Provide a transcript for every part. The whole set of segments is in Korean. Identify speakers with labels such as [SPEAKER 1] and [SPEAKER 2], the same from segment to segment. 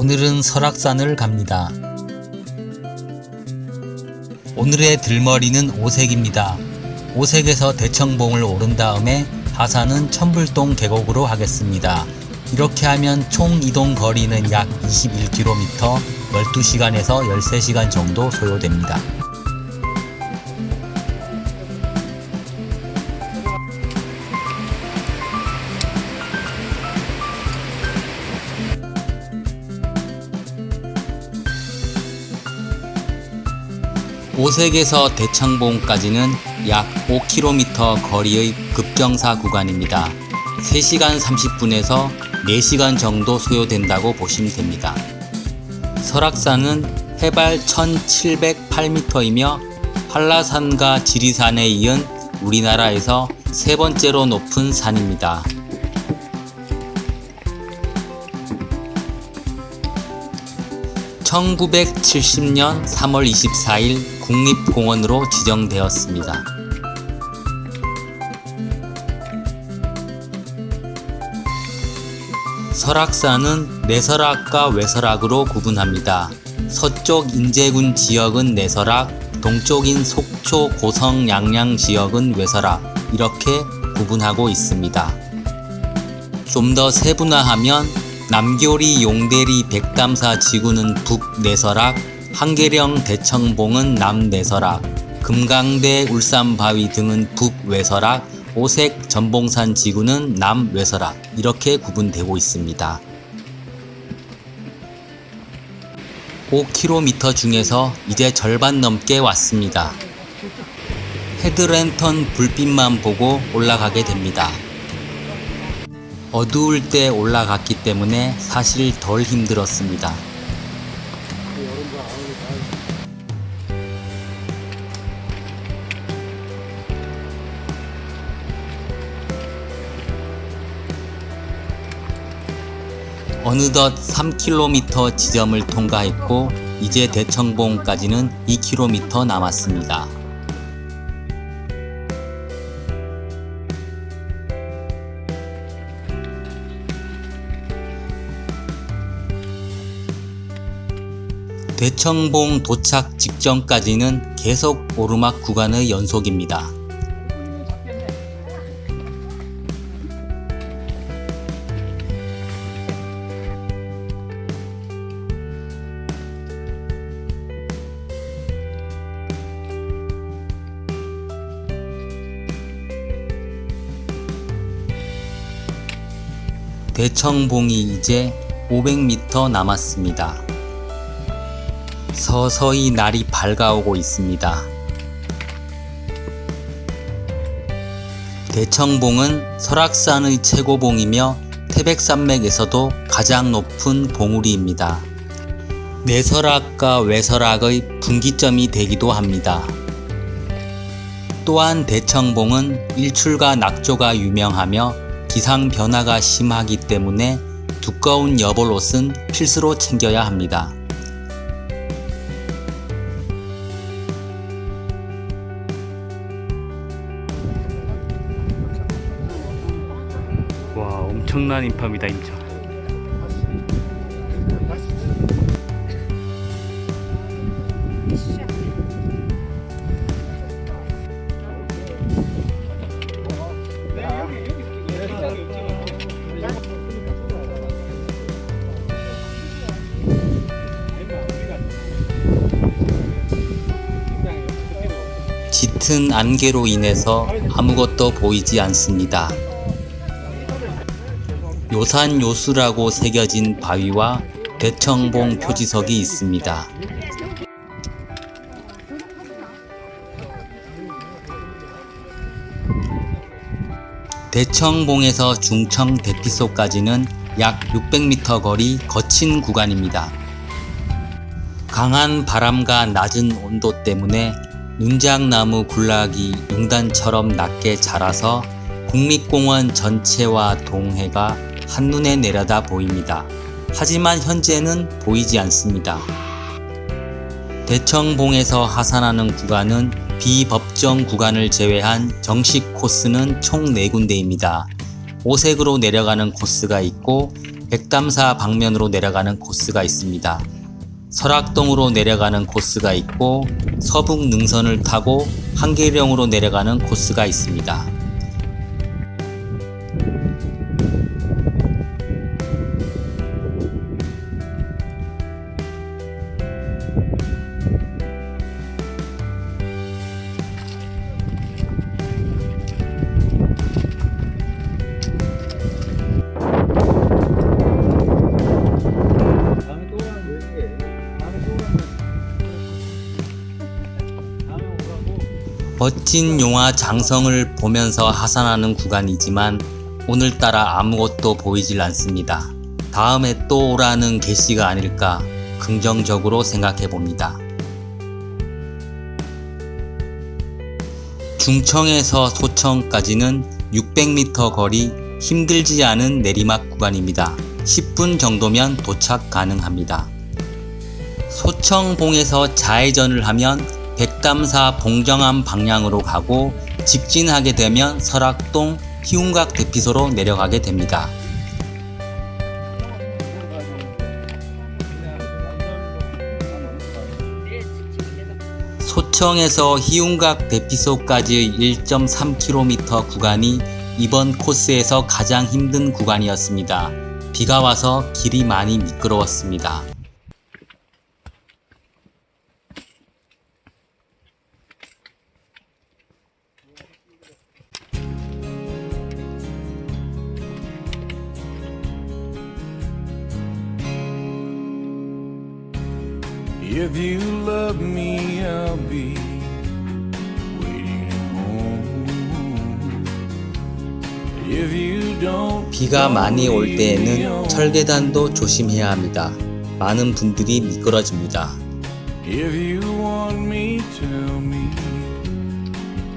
[SPEAKER 1] 오늘은 설악산을 갑니다. 오늘의 들머리는 오색입니다. 오색에서 대청봉을 오른 다음에 하산은 천불동 계곡으로 하겠습니다. 이렇게 하면 총 이동 거리는 약 21km, 12시간에서 13시간 정도 소요됩니다. 오색에서 대창봉까지는 약 5km 거리의 급경사 구간입니다. 3시간 30분에서 4시간 정도 소요된다고 보시면 됩니다. 설악산은 해발 1708m이며 한라산과 지리산에 이은 우리나라에서 세 번째로 높은 산입니다. (1970년 3월 24일) 국립공원으로 지정되었습니다. 설악산은 내설악과 외설악으로 구분합니다. 서쪽 인제군 지역은 내설악, 동쪽인 속초 고성 양양 지역은 외설악 이렇게 구분하고 있습니다. 좀 더 세분화하면 남교리 용대리 백담사 지구는 북내설악, 한계령 대청봉은 남내설악, 금강대 울산바위 등은 북외설악, 오색 전봉산 지구는 남외설악 이렇게 구분되고 있습니다. 5km 중에서 이제 절반 넘게 왔습니다. 헤드랜턴 불빛만 보고 올라가게 됩니다. 어두울 때 올라갔기 때문에 사실 덜 힘들었습니다. 어느덧 3km 지점을 통과했고 이제 대청봉까지는 2km 남았습니다. 대청봉 도착 직전까지는 계속 오르막 구간의 연속입니다. 대청봉이 이제 500m 남았습니다. 서서히 날이 밝아오고 있습니다. 대청봉은 설악산의 최고봉이며 태백산맥에서도 가장 높은 봉우리입니다. 내설악과 외설악의 분기점이 되기도 합니다. 또한 대청봉은 일출과 낙조가 유명하며 기상 변화가 심하기 때문에 두꺼운 여벌옷은 필수로 챙겨야 합니다. 엄청난 인파입니다 인천 짙은 안개로 인해서 아무것도 보이지 않습니다. 요산요수라고 새겨진 바위와 대청봉 표지석이 있습니다. 대청봉에서 중청 대피소까지는 약 600m 거리 거친 구간입니다. 강한 바람과 낮은 온도 때문에 눈장나무 군락이 융단처럼 낮게 자라서 국립공원 전체와 동해가 한눈에 내려다 보입니다. 하지만 현재는 보이지 않습니다. 대청봉에서 하산하는 구간은 비법정 구간을 제외한 정식 코스는 총 4군데입니다. 오색으로 내려가는 코스가 있고 백담사 방면으로 내려가는 코스가 있습니다. 설악동으로 내려가는 코스가 있고 서북 능선을 타고 한계령으로 내려가는 코스가 있습니다. 멋진 용화 장성을 보면서 하산하는 구간이지만 오늘따라 아무것도 보이질 않습니다. 다음에 또 오라는 계시가 아닐까 긍정적으로 생각해 봅니다. 중청에서 소청까지는 600m 거리 힘들지 않은 내리막 구간입니다. 10분 정도면 도착 가능합니다. 소청봉에서 좌회전을 하면 백담사 봉정암 방향으로 가고 직진하게 되면 설악동 희운각 대피소로 내려가게 됩니다. 소청에서 희운각 대피소까지 1.3km 구간이 이번 코스에서 가장 힘든 구간이었습니다. 비가 와서 길이 많이 미끄러웠습니다.
[SPEAKER 2] If you love me, I'll be waiting at home. If you don't,
[SPEAKER 1] 비가 많이 올 때에는 철계단도 조심해야 합니다. 많은 분들이 미끄러집니다.
[SPEAKER 2] If you want me, tell me.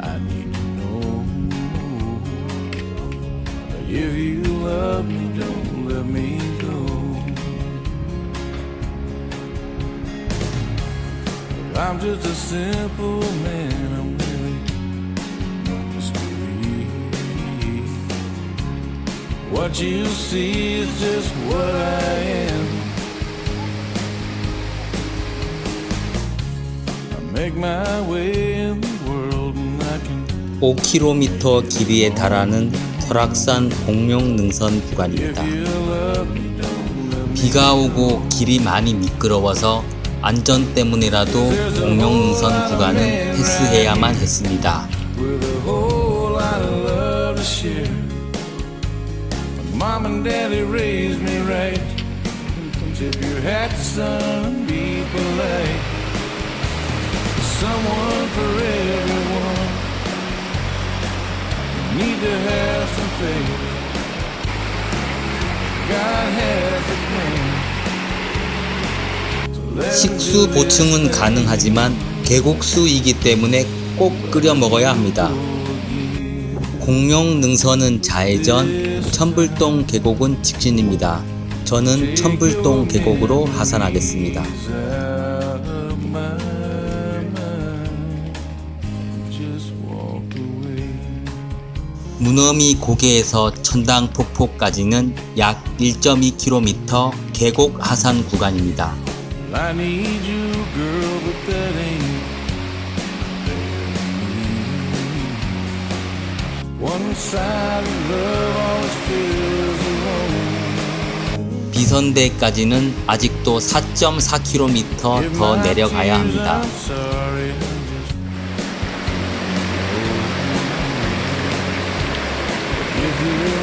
[SPEAKER 2] I need to know. If you love me, I'm just a simple man. I'm really no mystery. What you see is just what I am. I make my way in the world and I can
[SPEAKER 1] 5km 길이에 달하는 설악산 공룡 능선 구간입니다.
[SPEAKER 2] me, me
[SPEAKER 1] 비가 오고 길이 많이 미끄러워서 안전 때문에라도 공룡 능선 구간은 패스해야만 했습니다. 식수 보충은. 가능하지만 계곡수이기 때문에 꼭 끓여 먹어야 합니다. 공룡 능선은 좌회전, 천불동 계곡은 직진입니다. 저는 천불동 계곡으로 하산하겠습니다. 무너미 고개에서 천당 폭포까지는 약 1.2km 계곡 하산 구간입니다.
[SPEAKER 2] I need you, girl, but that ain't. One side of love always feels alone.
[SPEAKER 1] 비선대까지는 아직도 4.4km 더 내려가야 합니다.
[SPEAKER 2] If you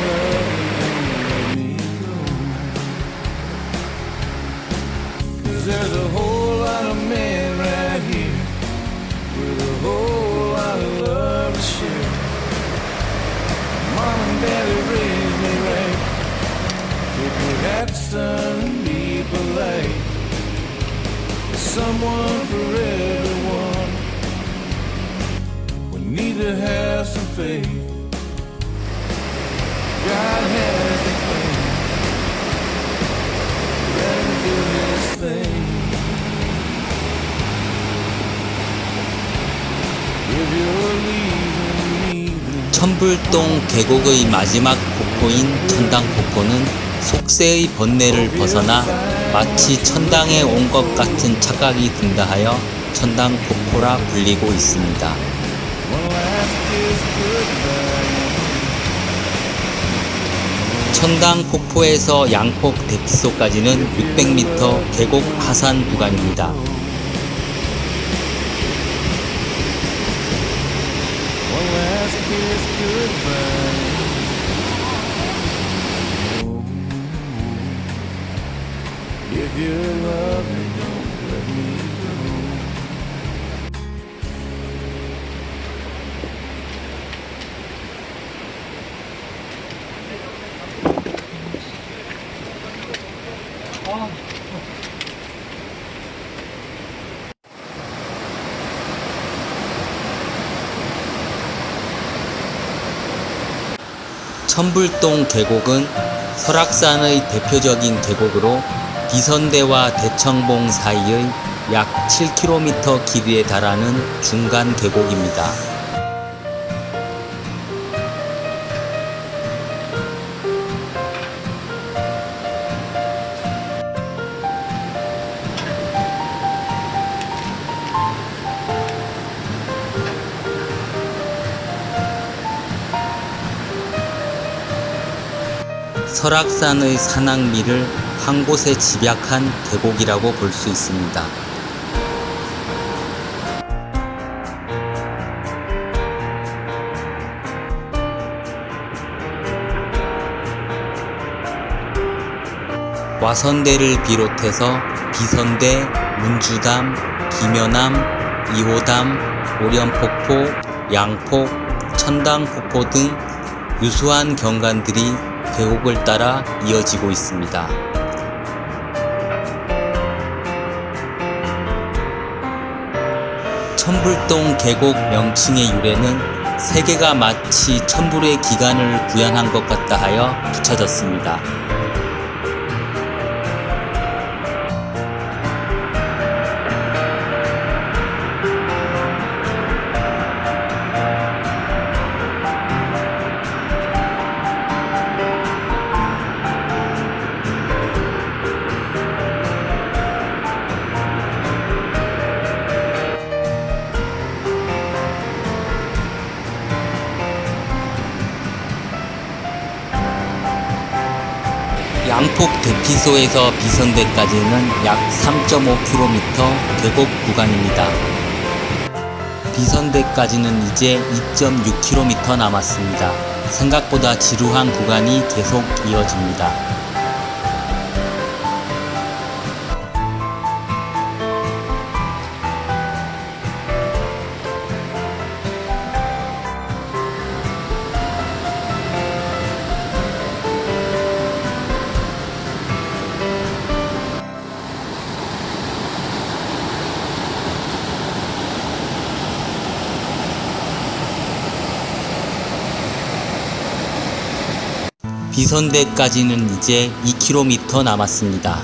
[SPEAKER 2] Tip your hat, son, be polite. Someone for everyone. We need to have some faith. God has a plan. Let him do his thing. If you're leaving me,
[SPEAKER 1] 천불동 계곡의 마지막 폭포인 천당 폭포는 속세의 번뇌를 벗어나 마치 천당에 온 것 같은 착각이 든다 하여 천당 폭포라 불리고 있습니다. 천당 폭포에서 양폭 대피소까지는 600m 계곡 하산 구간입니다.
[SPEAKER 2] One last kiss.
[SPEAKER 1] 천불동 계곡은 설악산의 대표적인 계곡으로 비선대와 대청봉 사이의 약 7km 길이에 달하는 중간 계곡입니다. 설악산의 산악미를 한 곳에 집약한 계곡이라고 볼 수 있습니다. 와선대를 비롯해서 비선대, 문주담, 김연암, 이호담, 오련폭포, 양폭, 천당폭포 등 유수한 경관들이 계곡을 따라 이어지고 있습니다. 천불동 계곡 명칭의 유래는 세계가 마치 천불의 기간을 구현한 것 같다 하여 붙여졌습니다. 양폭 대피소에서 비선대까지는 약 3.5km 계곡 구간입니다. 비선대까지는 이제 2.6km 남았습니다. 생각보다 지루한 구간이 계속 이어집니다. 비선대까지는 이제 2km 남았습니다.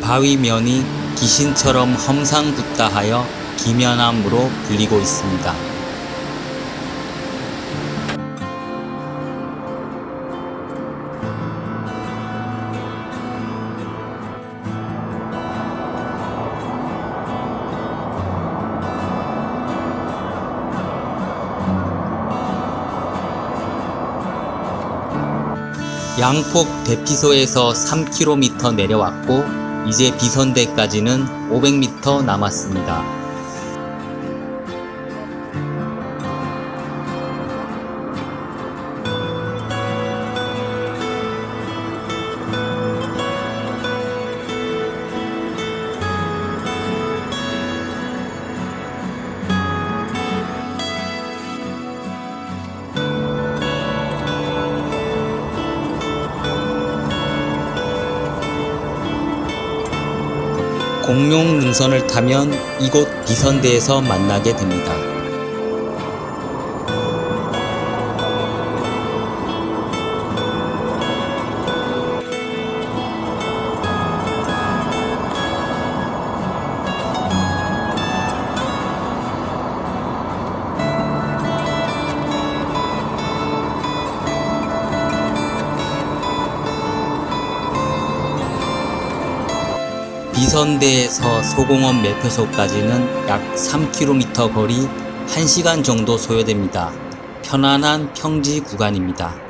[SPEAKER 1] 바위면이 귀신처럼 험상궂다 하여 기면암으로 불리고 있습니다. 양폭 대피소에서 3km 내려왔고 이제 비선대까지는 500m 남았습니다. 공룡 능선을 타면 이곳 비선대에서 만나게 됩니다. 비선대에서 소공원 매표소까지는 약 3km 거리 1시간 정도 소요됩니다. 편안한 평지 구간입니다.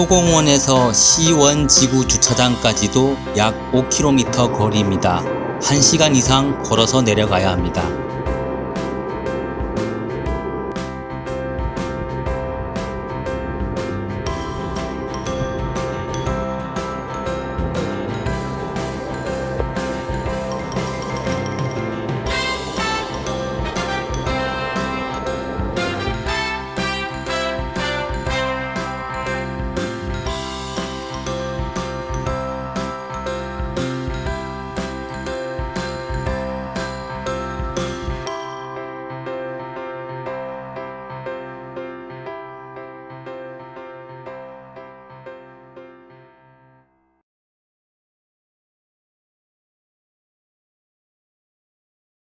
[SPEAKER 1] 소공원에서 시원 지구 주차장까지도 약 5km 거리입니다. 1시간 이상 걸어서 내려가야 합니다.